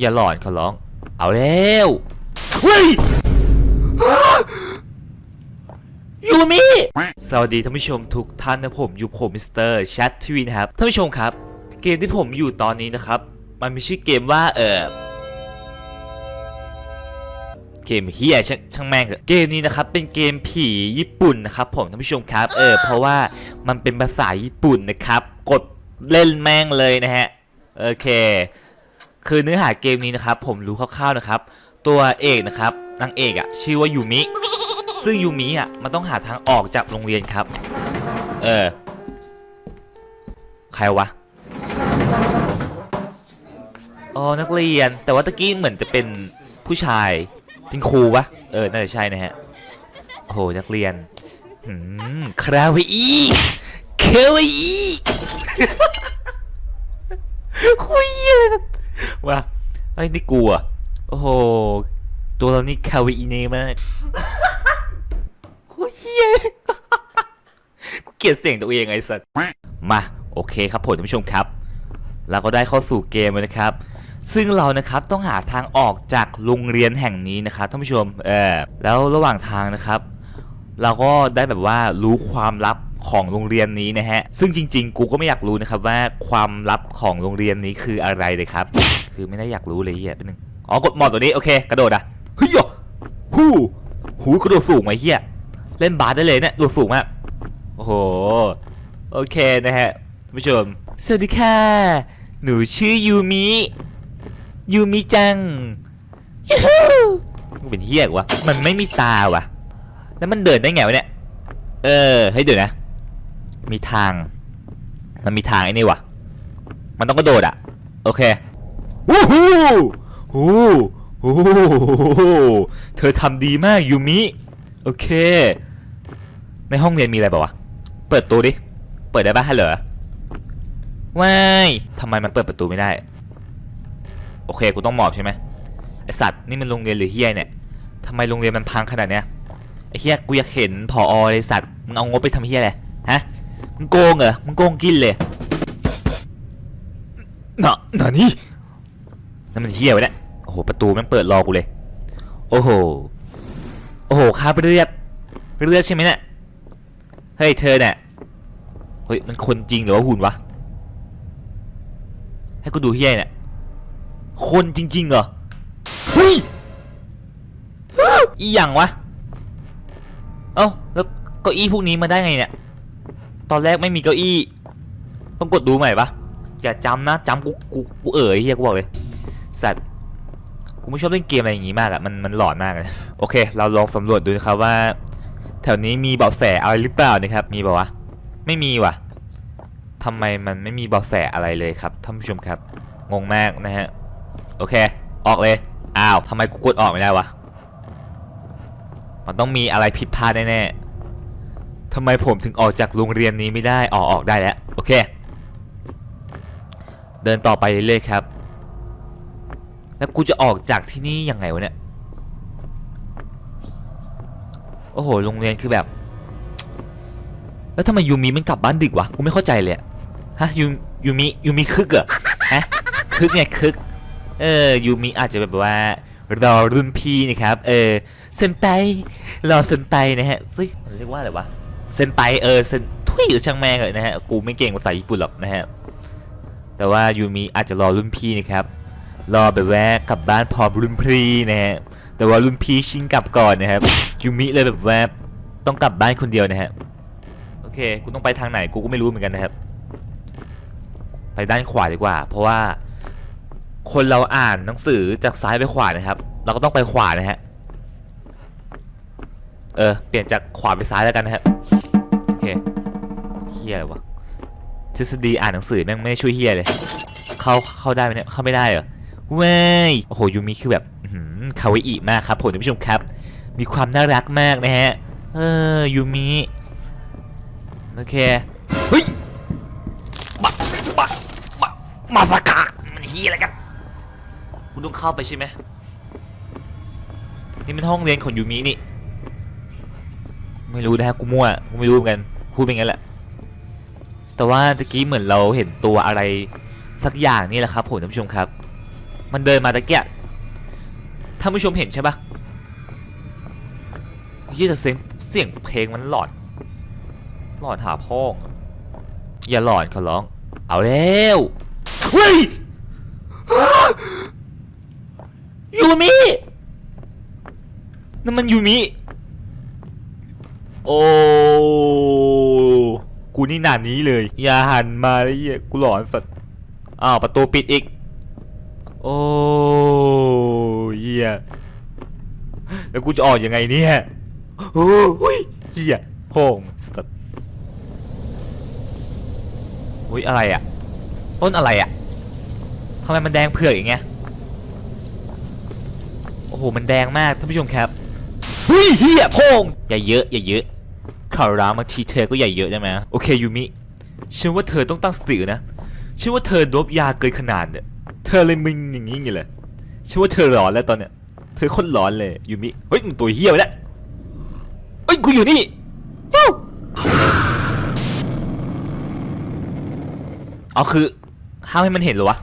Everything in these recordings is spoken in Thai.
อย่าหลอนขอร้อง เอาแล้วเฮ้ยยูมิสวัสดีท่านผู้ชมทุกท่านนะผมอยู่ผมมิสเตอร์แชททีวีนะครับท่านผู้ชมครับ เกมที่ผมอยู่ตอนนี้นะครับ มันมีชื่อเกมว่าเออเกมเฮียช่างช่างแม่งเถอะเกมนี้นะครับเป็นเกมผีญี่ปุ่นนะครับผมท่านผู้ชมครับเออเพราะว่ามันเป็นภาษาญี่ปุ่นนะครับ กดเล่นแม่งเลยนะฮะโอเค คือเนื้อหาเกมนี้นะครับผมรู้คร่าวๆนะครับ ตัวเอกนะครับนางเอกอะ่ะชื่อว่ายูมิ ซึ่งยูมิอะมันต้องหาทางออกจากโรงเรียนครับ เออ ใครวะอ๋อนักเรียน แต่ว่าตะกี้เหมือนจะเป็นผู้ชาย เป็นครูวะเออ น่าจะใช่นะฮะโอ้โหนักเรียนหืมคราวอีคราวอีคุยเลย ว่าไอ้นี่กูอะโอ้โห ตัวเรานี่คาวอีเน่มากโคตรเฮียกูเกลียดเสียงตัวเองไอ้สัสมาโอเคครับผมท่านผู้ชมครับ เราก็ได้เข้าสู่เกมแล้วนะครับ ซึ่งเรานะครับต้องหาทางออกจากโรงเรียนแห่งนี้นะครับท่านผู้ชมเออแล้วระหว่างทางนะครับ เราก็ได้แบบว่ารู้ความลับ ของโรงเรียนนี้นะฮะ ซึ่งจริง ๆ กูก็ไม่อยากรู้นะครับว่าความลับของโรงเรียนนี้คืออะไรเลยครับ คือไม่ได้อยากรู้เลยเฮียเป็นหนึ่งอ๋อกดหมอดตัวนี้โอเค กระโดดอะเฮ้ยอะฮู้หูกระโดดสูงไหมเฮียเล่นบาสได้เลยเนี่ยตัวสูงมากโอ้โหโอเคนะฮะท่านผู้ชมสวัสดีค่ะ หนูชื่อยูมิยูมิจังยูฮูมันเป็นเฮียกวะมันไม่มีตาวะแล้วมันเดินได้ไงวะเนี่ย เออ เฮ้ยเดี๋ยวนะ มีทาง มันมีทางไอ้นี่วะมันต้องกระโดดอะโอเควู้ฮู้ฮู้ฮู้เธอทำดีมากยูมิ โอเค ในห้องเรียนมีอะไรเปล่าวะ เปิดตัวดิ เปิดได้ปะฮัลโหลว้ายทำไมมันเปิดประตูไม่ได้ โอเค กูต้องหมอบใช่ไหมไอสัตว์นี่มันโรงเรียนหรือเฮียเนี่ยทำไมโรงเรียนมันพังขนาดเนี้ยไอเฮียกูอยากเห็นผอเลยสัตว์ มึงเอางบไปทำเฮียอะไร ฮะ มึงโกงเหรอมึงโกงกินเลยน่ะน่ะนี่นั่นมันเฮียวะเนี่ยโอ้โหประตูแมันเปิดรอกูเลย โอ้โหโอ้โหคราบเลือดเลือดใช่ไหมเนี่ยเฮ้ยเธอเนี่ยเฮ้ยมันคนจริงหรือว่าหุ่นวะให้กูดูเฮียเนี่ยคนจริงๆเหรอเฮ้ยอีหยังวะเอ้าแล้วเก้าอี้พวกนี้มาได้ไงเนี่ย ตอนแรกไม่มีเก้าอี้ ต้องกดดูใหม่ปะอย่าจำนะจำกูกูกูเอ๋ยเฮียกูบอกเลยสัตว์กูไม่ชอบเล่นเกมอะไรอย่างงี้มากอะมันมันหลอนมากเลยโอเค เราลองสำรวจดูนะครับว่า แถวนี้มีเบาะแสอะไรหรือเปล่านะครับ มีเปล่าวะไม่มีว่ะทำไมมันไม่มีเบาะแสอะไรเลยครับท่านผู้ชมครับ งงมากนะฮะโอเค ออกเลยอ้าวทำไมกูกดออกไม่ได้วะมันต้องมีอะไรผิดพลาดแน่ๆ ทำไมผมถึงออกจากโรงเรียนนี้ไม่ได้ออกออกได้แล้วโอเค เดินต่อไปเรื่อยๆครับ แล้วกูจะออกจากที่นี่ยังไงวะเนี่ยโอ้โหโรงเรียนคือแบบ แล้วทำไมยูมิมันกลับบ้านดึกวะกูไม่เข้าใจเลยฮะยูยูมิยูมิคึกเหรอฮะคึกไงคึกเออยูมิอาจจะแบบว่ารอรุ่นพี่นะครับ เออเซนไตรอเซนไตนะฮะซึ่งเรียกว่าอะไรวะ เซนไตเออเซนทุยหรือช่างแม่งเลยนะฮะกูไม่เก่งภาษาญี่ปุ่นหรอกนะฮะแต่ว่ายูมิอาจจะรอรุ่นพี่นะครับรอแบบแว่ากลับบ้านพร้อมรุ่นพี่นะฮะแต่ว่ารุ่นพี่ชิงกลับก่อนนะครับยูมิเลยแบบแว่าต้องกลับบ้านคนเดียวนะฮะโอเคกูต้องไปทางไหนกูก็ไม่รู้เหมือนกันนะครับ ไปด้านขวาดีกว่า เพราะว่าคนเราอ่านหนังสือจากซ้ายไปขวานะครับ เราก็ต้องไปขวานะฮะเออเปลี่ยนจากขวาไปซ้ายแล้วกันนะครับ ฮียอะไรวะทฤษฎีอ่านหนังสือแม่งไม่ได้ช่วยเฮียเลยเข้าเข้าได้ไหมเนี่ยเข้าไม่ได้เหรอเว้ยโอ้โหยูมิคือแบบหือคาวอิมากครับผมท่านผู้ชมครับ มีความน่ารักมากนะฮะเออยูมิโอเคเฮ้ยมามามามาสกามันเฮียอะไรกันคุณต้องเข้าไปใช่ไหมนี่มันห้องเรียนของยูมินี่ ไม่รู้นะฮะกูมั่วกูไม่รู้เหมือนกันพูดเป็นงั้นแหละ แต่ว่าตะกี้เหมือนเราเห็นตัวอะไรสักอย่างนี่แหละครับผมท่านผู้ชมครับ มันเดินมาตะเกียบท่านผู้ชมเห็นใช่ปะยี่แต่เสียงเสียงเพลงมันหลอนหลอนหาพ่องอย่าหลอนขอร้อง เอาแล้วเฮ้ยยูมินั่นมันยูมิโอ้ นี่หนานี้เลย อย่าหันมาเลยเฮียกูหลอนสัตว์อ้าวประตูปิดอีก โอ้เหี้ยแล้วกูจะออกยังไงเนี่ยโอ้ยเหี้ยโพงสัตว์อุ้ยอะไรอะต้นอะไรอะทำไมมันแดงเผือกอย่างเงี้ยโอ้โหมันแดงมากท่านผู้ชมครับเฮ้ยเฮียโพงอย่าเยอะอย่าเยอะ ข่าวร้าวบางทีเธอก็อย่เยอะได้ไหมโอเคยูมิฉันว่าเธอต้องตั้งสตินะฉันว่าเธอโดบยาเกินขนาดเนี่ยเธอเลยมึงอย่างนี้ไงเลยฉันว่าเธอหลอนแล้วตอนเนี้ยเธอคนหลอนเลยยูมิเฮ้ยมึงตัวเฮี้ยไปแล้วเฮ้ยกูอยู่นี่เอาคือห้ามให้มันเห็นหรอวะ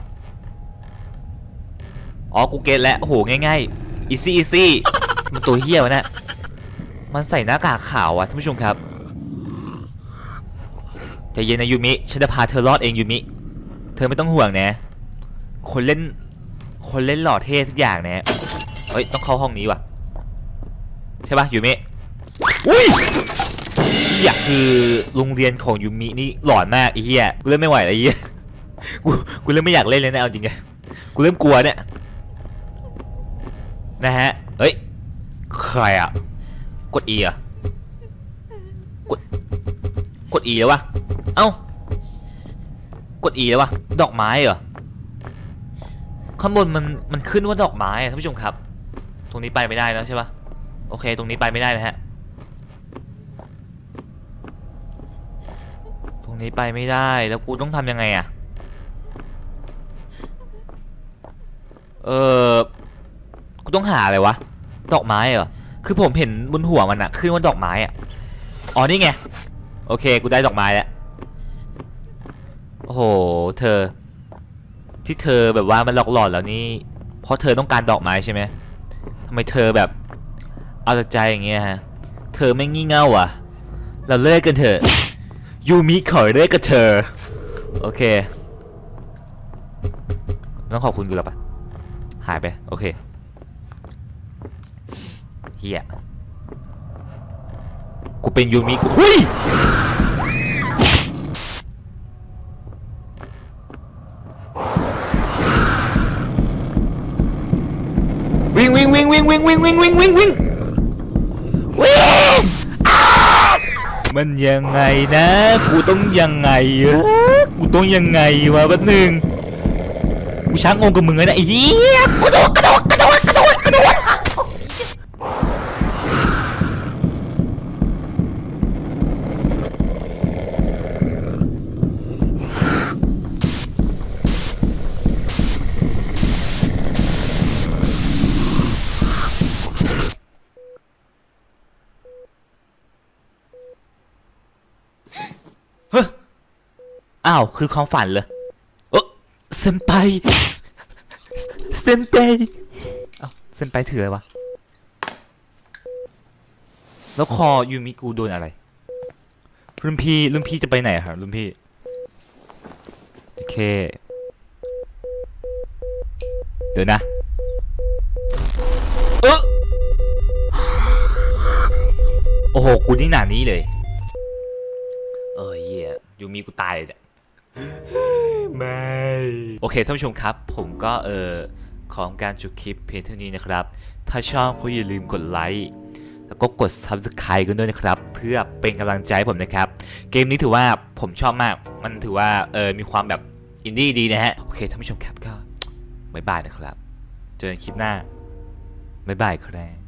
อ๋อกูเก็ตแล้วโอ้โหง่ายๆอีซี่อีซี่มันตัวเหี้ยวะเนะ มันใส่หน้ากากขาวอะท่านผู้ชมครับใจเย็นนะยูมิฉันจะพาเธอรอดเองยูมิ เธอไม่ต้องห่วงนะ คนเล่น คนเล่นหล่อเท่ทุกอย่างนะเฮ้ยต้องเข้าห้องนี้ว่ะใช่ปะยูมิ อุ้ยเฮียคือโรงเรียนของยูมินี่หลอนมากไอ้เหี้ยกูเล่นไม่ไหวแล้วไอ้เหี้ยกูกูเริ่มไม่อยากเล่นเลยนะเอาจริงไงกูเริ่มกลัวเนี่ยนะฮะเฮ้ยใครอะ กด E อะกด กด E แล้ววะ เอ้า กด E แล้ววะ ดอกไม้เหรอ ข้างบนมัน มันขึ้นว่าดอกไม้อะท่านผู้ชมครับ ตรงนี้ไปไม่ได้แล้วใช่ปะโอเค ตรงนี้ไปไม่ได้นะฮะ ตรงนี้ไปไม่ได้ แล้วกูต้องทำยังไงอะเออกูต้องหาอะไรวะ ดอกไม้เหรอ คือผมเห็นบนหัวมันอะขึ้นว่าดอกไม้อะอ๋อนี่ไง โอเค กูได้ดอกไม้แล้ว โอ้โห เธอ ที่เธอแบบว่ามันหลอกหลอนแล้วนี่ เพราะเธอต้องการดอกไม้ใช่ไหมทำไมเธอแบบ เอาแต่ใจอย่างเงี้ยฮะ เธอไม่งี่เง่าอะ เราเลิกกันเถอะ ยูมิขอเลิกกับเธอ โอเค ต้องขอบคุณกูแล้วปะหายไป โอเค เฮียกูเป็นยูมิกูเฮ้ยวิ่งวิ่งวิ่งวิ่งวิ่งวิ่งวิ่งวิ่งวิ่งวิ่งวิ่งอ้าวมันยังไงนะ กูต้องยังไงเออกูต้องยังไงวะแป๊บหนึงกูช้างงงกับมึงเลยนะไอ้เหี้ยกระโดดกระโดดกระโดดกระโดดกระโดดเฮ้ย อ้าว คือความฝันเหรอเออเซนไปเซนไปเอ้าเซนไปถืออะไรวะ แล้วคอยูมิกูโดนอะไร รุ่นพี่ รุ่นพี่จะไปไหนครับรุ่นพี่ โอเค เดี๋ยวนะ เออโอ้โห กูนี่หนานี้เลย เออเหี้ยยูมิกูตายเลยเนี่ย ไม่ โอเคท่านผู้ชมครับ ผมก็เออของการจุดคลิปเพียงเท่านี้นะครับ ถ้าชอบก็อย่าลืมกดไลค์แล้วก็กด Subscribe กันด้วยนะครับ เพื่อเป็นกำลังใจผมนะครับ เกมนี้ถือว่าผมชอบมาก มันถือว่าเออมีความแบบอินดี้ดีนะฮะ โอเคท่านผู้ชมครับก็บ๊ายบายนะครับ เจอกันคลิปหน้าบ๊ายบายครับ